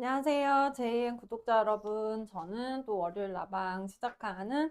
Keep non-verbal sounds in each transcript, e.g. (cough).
안녕하세요. JN 구독자 여러분. 저는 또 월요일 라방 시작하는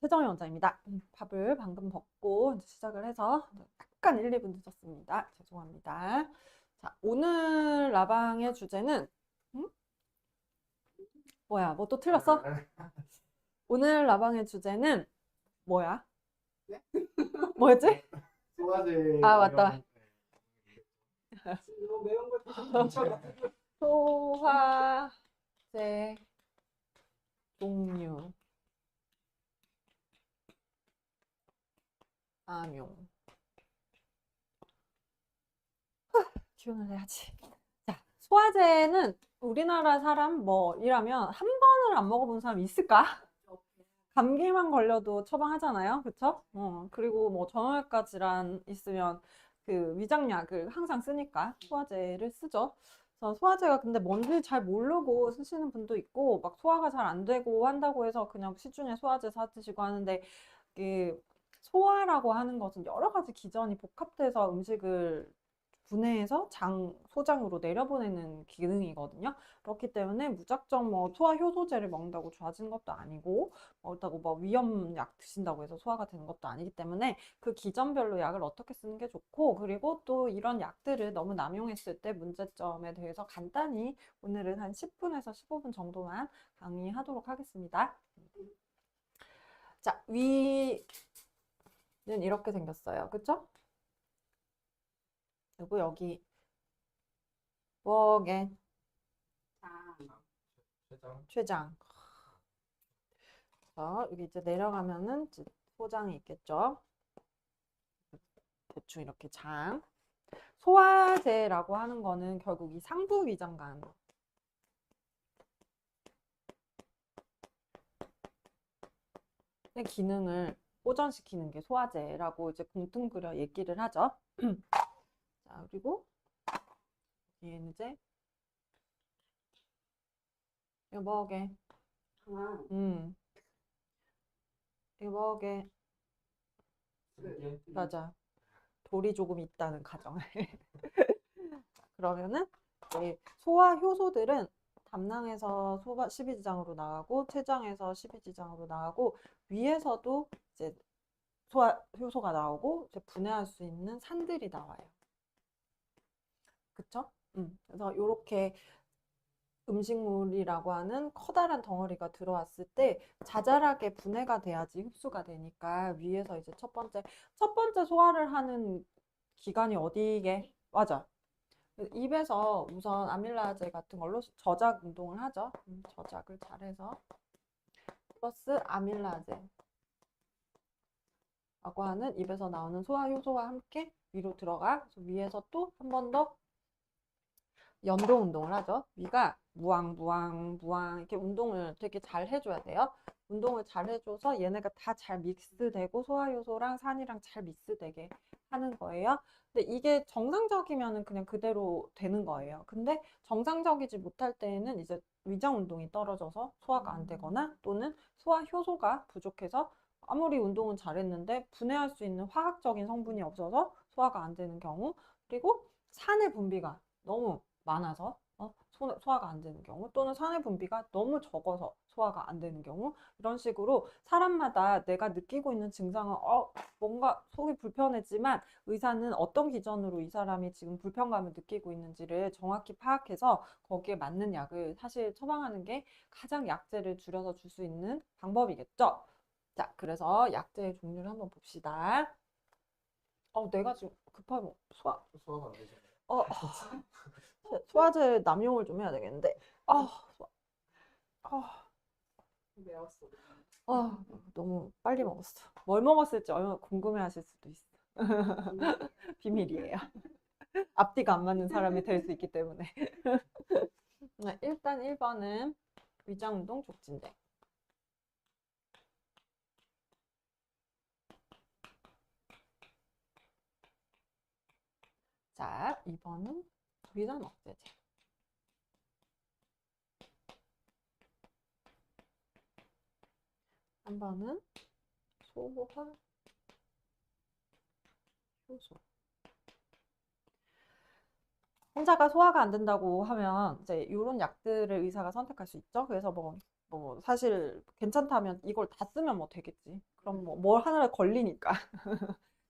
세정희 원장입니다. 음, 밥을 방금 먹고 시작을 해서 약간 1, 2분 늦었습니다. 죄송합니다. 자, 오늘 라방의 주제는 음? 뭐야? 뭐 또 틀렸어? 오늘 라방의 주제는 뭐야? 네? 뭐였지? 소화제 아, 맞다. (laughs) 매운 거 소화제 종류. 암용. 후, 기운을 내야지. 자 소화제는 우리나라 사람 뭐 이라면 한 번을 안 먹어본 사람 있을까? 감기만 걸려도 처방하잖아요. 그쵸? 어, 그리고 뭐 정형외과 질환 있으면 그 위장약을 항상 쓰니까 소화제를 쓰죠 그래서 소화제가 근데 뭔지 잘 모르고 쓰시는 분도 있고 막 소화가 잘 안 되고 한다고 해서 그냥 시중에 소화제 사 드시고 하는데 그 소화라고 하는 것은 여러 가지 기전이 복합돼서 음식을 분해해서 장, 소장으로 내려보내는 기능이거든요. 그렇기 때문에 무작정 뭐 소화 효소제를 먹는다고 좋아지는 것도 아니고 뭐 그렇다고 뭐 위염약 드신다고 해서 소화가 되는 것도 아니기 때문에 그 기전별로 약을 어떻게 쓰는 게 좋고 그리고 또 이런 약들을 너무 남용했을 때 문제점에 대해서 간단히 오늘은 한 10분에서 15분 정도만 강의하도록 하겠습니다. 자, 위는 이렇게 생겼어요. 그쵸? 그리고 여기 워겐 세장 췌장. 자, 여기 이제 내려가면은 소장이 있겠죠. 대충 이렇게 장. 소화제라고 하는 거는 결국 이 상부 위장관 의 기능을 보전시키는 게 소화제라고 이제 뭉뚱그려 얘기를 하죠. (clears throat) 자, 그리고 얘는 이제 이거 뭐게? 하나 음. 이거 뭐게? 네. 맞아. 돌이 조금 있다는 가정을. (laughs) 그러면은 이제 소화 효소들은 담낭에서 소화 12지장으로 나가고 췌장에서 12지장으로 나가고 위에서도 이제 소화 효소가 나오고 이제 분해할 수 있는 산들이 나와요. 그쵸? 음. 그래서 이렇게 음식물이라고 하는 커다란 덩어리가 들어왔을 때 자잘하게 분해가 돼야지 흡수가 되니까 위에서 이제 첫 번째 첫 번째 소화를 하는 기관이 어디게? 맞아. 입에서 우선 아밀라제 같은 걸로 저작 운동을 하죠. 음, 저작을 잘해서 플러스 아밀라제 라고 하는 입에서 나오는 소화 효소와 함께 위로 들어가 위에서 또 한 번 더 연동 운동을 하죠. 위가 무왕 무왕 무왕 이렇게 운동을 되게 잘 해줘야 돼요. 운동을 잘 해줘서 얘네가 다 잘 믹스되고 소화 요소랑 산이랑 잘 믹스되게 하는 거예요. 근데 이게 정상적이면은 그냥 그대로 되는 거예요. 근데 정상적이지 못할 때에는 이제 위장 운동이 떨어져서 소화가 안 되거나 또는 소화 효소가 부족해서 아무리 운동은 잘했는데 분해할 수 있는 화학적인 성분이 없어서 소화가 안 되는 경우 그리고 산의 분비가 너무 많아서 어, 소, 소화가 안 되는 경우 또는 산의 분비가 너무 적어서 소화가 안 되는 경우 이런 식으로 사람마다 내가 느끼고 있는 증상은 어, 뭔가 속이 불편했지만 의사는 어떤 기전으로 이 사람이 지금 불편감을 느끼고 있는지를 정확히 파악해서 거기에 맞는 약을 사실 처방하는 게 가장 약제를 줄여서 줄 수 있는 방법이겠죠. 자, 그래서 약제의 종류를 한번 봅시다. 어, 내가 지금 급하면 소화, 소화가 안 되잖 어, 소- 소화제 남용을 좀 해야 되겠는데. 아, 소화. 아, 매웠어. 아, 너무 빨리 먹었어. 뭘 먹었을지 얼마나 궁금해 하실 수도 있어. (laughs) 비밀이에요. 앞뒤가 안 맞는 사람이 될 수 있기 때문에. (laughs) 네, 일단 1번은 위장운동 족진제. 자, 2번은 위산 억제제. 3번은 소화 효소. 혼자가 소화가 안 된다고 하면 이제 이런 약들을 의사가 선택할 수 있죠. 그래서 뭐, 뭐 사실 괜찮다면 이걸 다 쓰면 뭐 되겠지. 그럼 뭐 뭘 하나를 걸리니까. (laughs)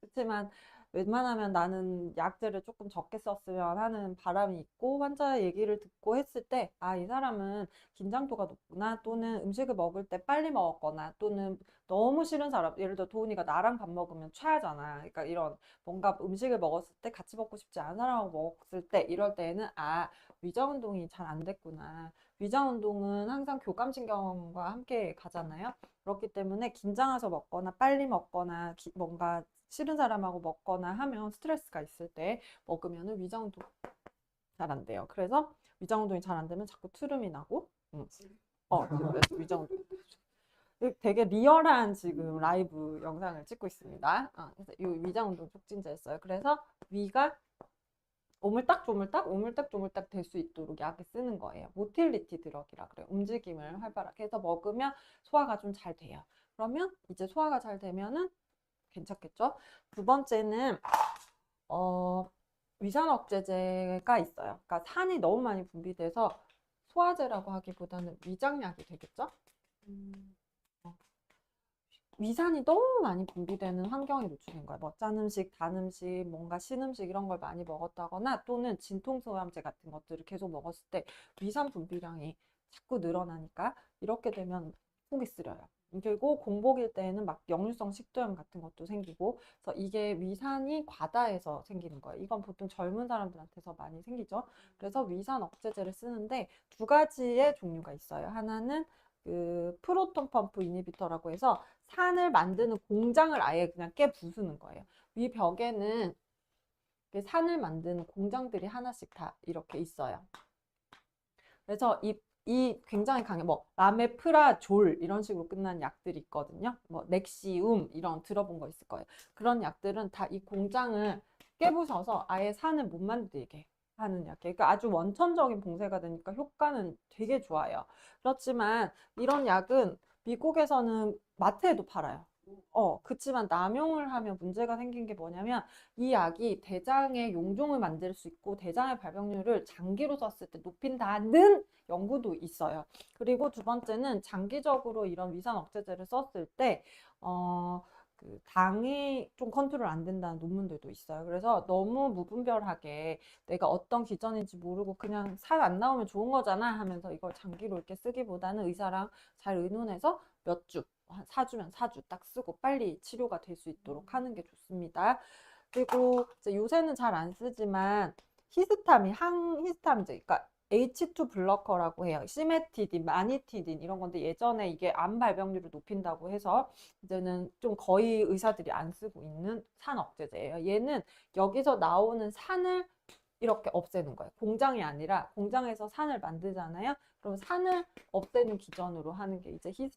그렇지만 웬만하면 나는 약들을 조금 적게 썼으면 하는 바람이 있고 환자의 얘기를 듣고 했을 때, 아, 이 사람은 긴장도가 높구나 또는 음식을 먹을 때 빨리 먹었거나 또는 너무 싫은 사람, 예를 들어 도훈이가 나랑 밥 먹으면 취하잖아. 그러니까 이런 뭔가 음식을 먹었을 때 같이 먹고 싶지 않은 사람하고 먹었을 때 이럴 때에는 아, 위장 운동이 잘 안 됐구나. 위장 운동은 항상 교감신경과 함께 가잖아요. 그렇기 때문에 긴장해서 먹거나 빨리 먹거나 기- 뭔가 싫은 사람하고 먹거나 하면 스트레스가 있을 때 먹으면은 위장 운동 잘 안 돼요. 그래서 위장 운동이 잘 안 되면 자꾸 트름이 나고, 음. 어, 그래서 위장 운동. 이 되게 리얼한 지금 라이브 영상을 찍고 있습니다. 어, 그래서 이 위장 운동 촉진제였어요. 그래서 위가 오물딱 조물딱 오물딱 조물딱 될 수 있도록 약을 쓰는 거예요. 모틸리티 드럭이라 그래요. 움직임을 활발하게 해서 먹으면 소화가 좀 잘 돼요. 그러면 이제 소화가 잘 되면은 괜찮겠죠? 두 번째는 어, 위산 억제제가 있어요. 그러니까 산이 너무 많이 분비돼서 소화제라고 하기보다는 위장약이 되겠죠? 음. 위산이 너무 많이 분비되는 환경에 노출된 거예요. 뭐 짠 음식, 단 음식, 뭔가 신 음식 이런 걸 많이 먹었다거나 또는 진통소염제 같은 것들을 계속 먹었을 때 위산 분비량이 자꾸 늘어나니까 이렇게 되면 속이 쓰려요. 그리고 공복일 때에는 막 역류성 식도염 같은 것도 생기고 그래서 이게 위산이 과다해서 생기는 거예요. 이건 보통 젊은 사람들한테서 많이 생기죠. 그래서 위산 억제제를 쓰는데 두 가지의 종류가 있어요. 하나는 그 프로톤 펌프 이니비터라고 해서 산을 만드는 공장을 아예 그냥 깨 부수는 거예요. 위 벽에는 산을 만드는 공장들이 하나씩 다 이렇게 있어요. 그래서 이, 이 굉장히 강해. 뭐 라메프라졸 이런 식으로 끝난 약들이 있거든요. 뭐 넥시움 이런 들어본 거 있을 거예요. 그런 약들은 다 이 공장을 깨부셔서 아예 산을 못 만들게 하는 약이에요. 그러니까 아주 원천적인 봉쇄가 되니까 효과는 되게 좋아요. 그렇지만 이런 약은 미국에서는 마트에도 팔아요. 어, 그치만 남용을 하면 문제가 생긴 게 뭐냐면 이 약이 대장의 용종을 만들 수 있고 대장의 발병률을 장기로 썼을 때 높인다는 연구도 있어요. 그리고 두 번째는 장기적으로 이런 위산 억제제를 썼을 때, 어, 그 당이 좀 컨트롤 안 된다는 논문들도 있어요. 그래서 너무 무분별하게 내가 어떤 기전인지 모르고 그냥 살 안 나오면 좋은 거잖아 하면서 이걸 장기로 이렇게 쓰기보다는 의사랑 잘 의논해서 몇 주, 한 4주면 4주 딱 쓰고 빨리 치료가 될 수 있도록 하는 게 좋습니다. 그리고 이제 요새는 잘 안 쓰지만 히스타민, 항히스타민제, 그러니까 H2 블러커라고 해요. 시메티딘, 마니티딘 이런 건데 예전에 이게 암 발병률을 높인다고 해서 이제는 좀 거의 의사들이 안 쓰고 있는 산 억제제예요. 얘는 여기서 나오는 산을 이렇게 없애는 거예요. 공장이 아니라 공장에서 산을 만들잖아요. 그럼 산을 없애는 기전으로 하는 게 이제 히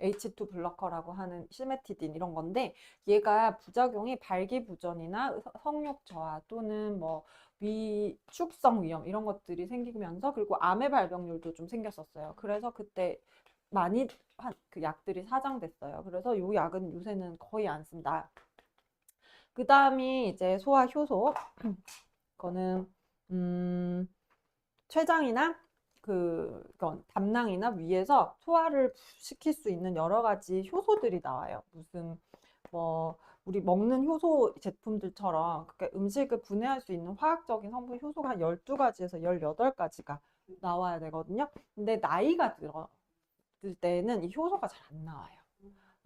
H2 블러커라고 하는 시메티딘 이런 건데 얘가 부작용이 발기부전이나 성욕 저하 또는 뭐 위축성 위험 이런 것들이 생기면서 그리고 암의 발병률도 좀 생겼었어요. 그래서 그때 많이 한 그 약들이 사장됐어요. 그래서 요 약은 요새는 거의 안 쓴다. 그 다음이 이제 소화 효소. (clears throat) 그거는 음, 췌장이나 그 이건 담낭이나 위에서 소화를 시킬 수 있는 여러 가지 효소들이 나와요. 무슨 뭐 우리 먹는 효소 제품들처럼 그렇게 음식을 분해할 수 있는 화학적인 성분 효소가 한 12가지에서 18가지가 나와야 되거든요. 근데 나이가 들어 들 때는 이 효소가 잘 안 나와요.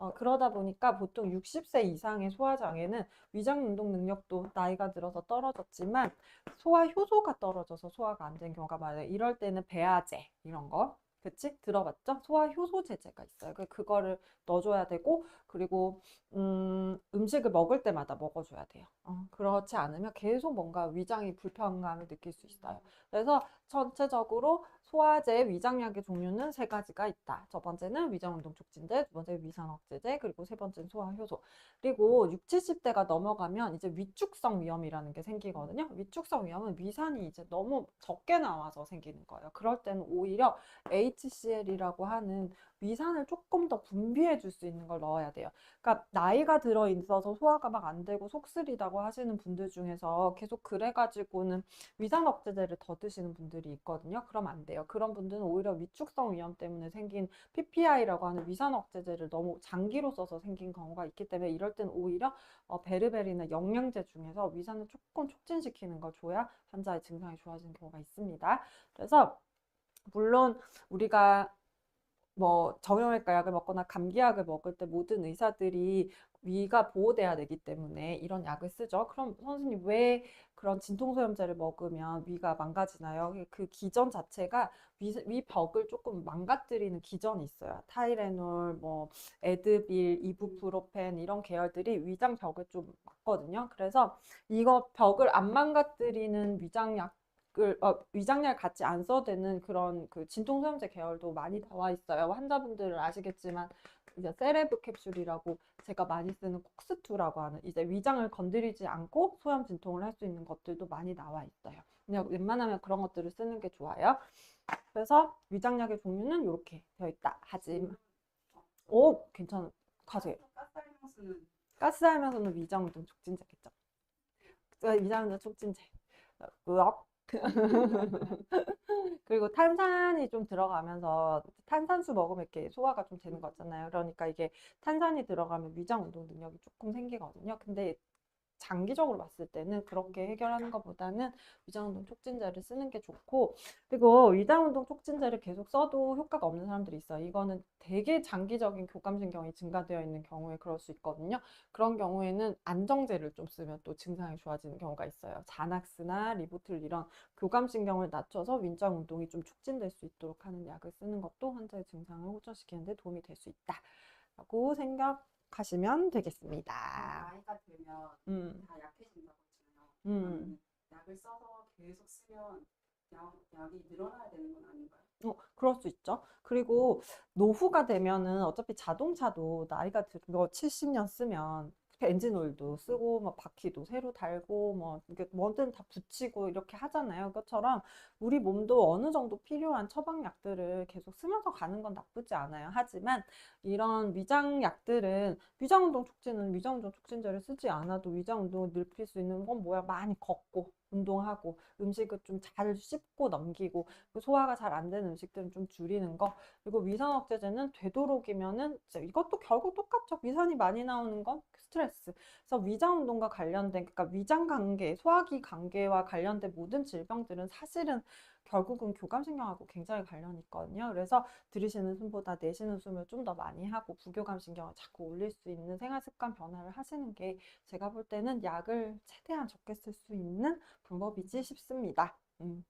어, 그러다 보니까 보통 60세 이상의 소화장애는 위장 운동 능력도 나이가 들어서 떨어졌지만 소화 효소가 떨어져서 소화가 안 된 경우가 많아요. 이럴 때는 배아제 이런 거. 그치? 들어봤죠? 소화 효소 제제가 있어요. 그 그거를 넣어줘야 되고 그리고 음, 음식을 먹을 때마다 먹어줘야 돼요. 어, 그렇지 않으면 계속 뭔가 위장이 불편감을 느낄 수 있어요. 그래서 전체적으로 소화제, 위장약의 종류는 세 가지가 있다. 첫 번째는 위장운동 촉진제, 두 번째 위산 억제제, 그리고 세 번째는 소화효소. 그리고 6, 70대가 넘어가면 이제 위축성 위염이라는 게 생기거든요. 위축성 위염은 위산이 이제 너무 적게 나와서 생기는 거예요. 그럴 때는 오히려 HCL이라고 하는 위산을 조금 더 분비해 줄 수 있는 걸 넣어야 돼요. 그러니까 나이가 들어 있어서 소화가 막 안 되고 속 쓰리다고 하시는 분들 중에서 계속 그래가지고는 위산 억제제를 더 드시는 분들이 있거든요. 그럼 안 돼요. 그런 분들은 오히려 위축성 위염 때문에 생긴 PPI라고 하는 위산 억제제를 너무 장기로 써서 생긴 경우가 있기 때문에 이럴 때는 오히려 어, 베르베리나 영양제 중에서 위산을 조금 촉진시키는 걸 줘야 환자의 증상이 좋아지는 경우가 있습니다. 그래서 물론 우리가 뭐 정형외과 약을 먹거나 감기약을 먹을 때 모든 의사들이 위가 보호돼야 되기 때문에 이런 약을 쓰죠. 그럼 선생님 왜 그런 진통소염제를 먹으면 위가 망가지나요? 그 기전 자체가 위, 위 벽을 조금 망가뜨리는 기전이 있어요. 타이레놀, 뭐 에드빌, 이부프로펜 이런 계열들이 위장 벽을 좀 막거든요. 그래서 이거 벽을 안 망가뜨리는 위장약 을 어, 위장약 같이 안 써도 되는 그런 그 진통소염제 계열도 많이 나와 있어요. 환자분들은 아시겠지만 이제 세레브 캡슐이라고 제가 많이 쓰는 콕스투라고 하는 이제 위장을 건드리지 않고 소염 진통을 할 수 있는 것들도 많이 나와 있어요. 그냥 웬만하면 그런 것들을 쓰는 게 좋아요. 그래서 위장약의 종류는 이렇게 되어 있다. 하지만 오 괜찮은 가세요. 가스알면서는 위장운동 촉진제겠죠. 위장운동 촉진제. 으악. (laughs) 그리고 탄산이 좀 들어가면서 탄산수 먹으면 이렇게 소화가 좀 되는 거잖아요. 그러니까 이게 탄산이 들어가면 위장 운동 능력이 조금 생기거든요. 근데 장기적으로 봤을 때는 그렇게 해결하는 것보다는 위장운동 촉진제를 쓰는 게 좋고 그리고 위장운동 촉진제를 계속 써도 효과가 없는 사람들이 있어요. 이거는 되게 장기적인 교감신경이 증가되어 있는 경우에 그럴 수 있거든요. 그런 경우에는 안정제를 좀 쓰면 또 증상이 좋아지는 경우가 있어요. 자낙스나 리보틀 이런 교감신경을 낮춰서 위장운동이 좀 촉진될 수 있도록 하는 약을 쓰는 것도 환자의 증상을 호전시키는 데 도움이 될 수 있다 라고 생각 하시면 되겠습니다. 나이가 들면 음, 다 약해진다고 했잖아요. 음. 약을 써서 계속 쓰면 약, 약이 늘어나야 되는 건 아닌가요? 어, 그럴 수 있죠. 그리고 노후가 되면은 어차피 자동차도 나이가 들뭐 70년 쓰면 엔진오일도 쓰고 뭐 바퀴도 새로 달고 뭐 이게 뭐든 다 붙이고 이렇게 하잖아요. 그것처럼 우리 몸도 어느 정도 필요한 처방약들을 계속 쓰면서 가는 건 나쁘지 않아요. 하지만 이런 위장약들은 위장운동 촉진은 위장운동 촉진제를 쓰지 않아도 위장운동을 늘릴 수 있는 건 뭐야? 많이 걷고 운동하고 음식을 좀 잘 씹고 넘기고 그 소화가 잘 안 되는 음식들은 좀 줄이는 거 그리고 위산 억제제는 되도록이면은 이것도 결국 똑같죠. 위산이 많이 나오는 건 스트레스. 그래서 위장 운동과 관련된 그러니까 위장 관계, 소화기 관계와 관련된 모든 질병들은 사실은 결국은 교감신경하고 굉장히 관련이 있거든요. 그래서 들이쉬는 숨보다 내쉬는 숨을 좀 더 많이 하고 부교감신경을 자꾸 올릴 수 있는 생활 습관 변화를 하시는 게 제가 볼 때는 약을 최대한 적게 쓸 수 있는 방법이지 싶습니다. 음.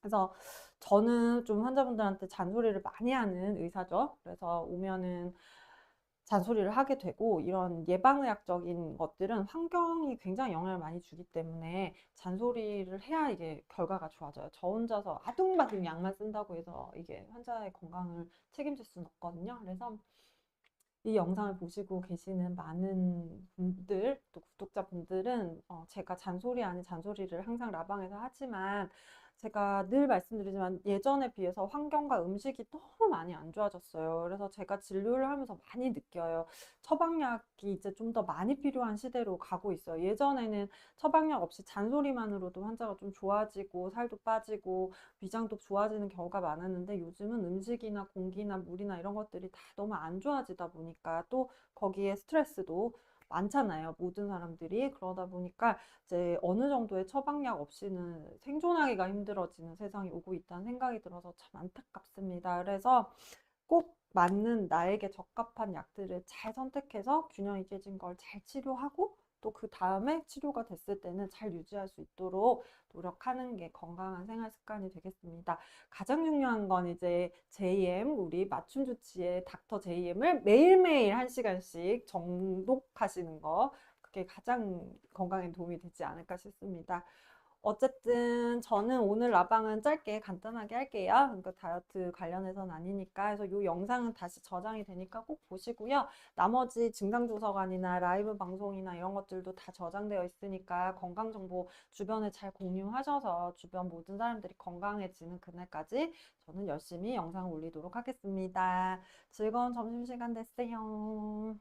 그래서 저는 좀 환자분들한테 잔소리를 많이 하는 의사죠. 그래서 오면은 잔소리를 하게 되고 이런 예방의학적인 것들은 환경이 굉장히 영향을 많이 주기 때문에 잔소리를 해야 이게 결과가 좋아져요. 저 혼자서 아둥바둥 약만 쓴다고 해서 이게 환자의 건강을 책임질 수는 없거든요. 그래서 이 영상을 보시고 계시는 많은 분들, 또 구독자분들은 어, 제가 잔소리 아닌 잔소리를 항상 라방에서 하지만 제가 늘 말씀드리지만 예전에 비해서 환경과 음식이 너무 많이 안 좋아졌어요. 그래서 제가 진료를 하면서 많이 느껴요. 처방약이 이제 좀 더 많이 필요한 시대로 가고 있어요. 예전에는 처방약 없이 잔소리만으로도 환자가 좀 좋아지고 살도 빠지고 위장도 좋아지는 경우가 많았는데 요즘은 음식이나 공기나 물이나 이런 것들이 다 너무 안 좋아지다 보니까 또 거기에 스트레스도 많잖아요. 모든 사람들이. 그러다 보니까 이제 어느 정도의 처방약 없이는 생존하기가 힘들어지는 세상이 오고 있다는 생각이 들어서 참 안타깝습니다. 그래서 꼭 맞는 나에게 적합한 약들을 잘 선택해서 균형이 깨진 걸 잘 치료하고 또 그 다음에 치료가 됐을 때는 잘 유지할 수 있도록 노력하는 게 건강한 생활 습관이 되겠습니다. 가장 중요한 건 이제 JM, 우리 맞춤 주치의 닥터 JM을 매일매일 한 시간씩 정독하시는 거. 그게 가장 건강에 도움이 되지 않을까 싶습니다. 어쨌든 저는 오늘 라방은 짧게 간단하게 할게요. 그러니까 다이어트 관련해서는 아니니까. 그래서 이 영상은 다시 저장이 되니까 꼭 보시고요. 나머지 증상조서관이나 라이브 방송이나 이런 것들도 다 저장되어 있으니까 건강정보 주변에 잘 공유하셔서 주변 모든 사람들이 건강해지는 그날까지 저는 열심히 영상을 올리도록 하겠습니다. 즐거운 점심시간 되세요.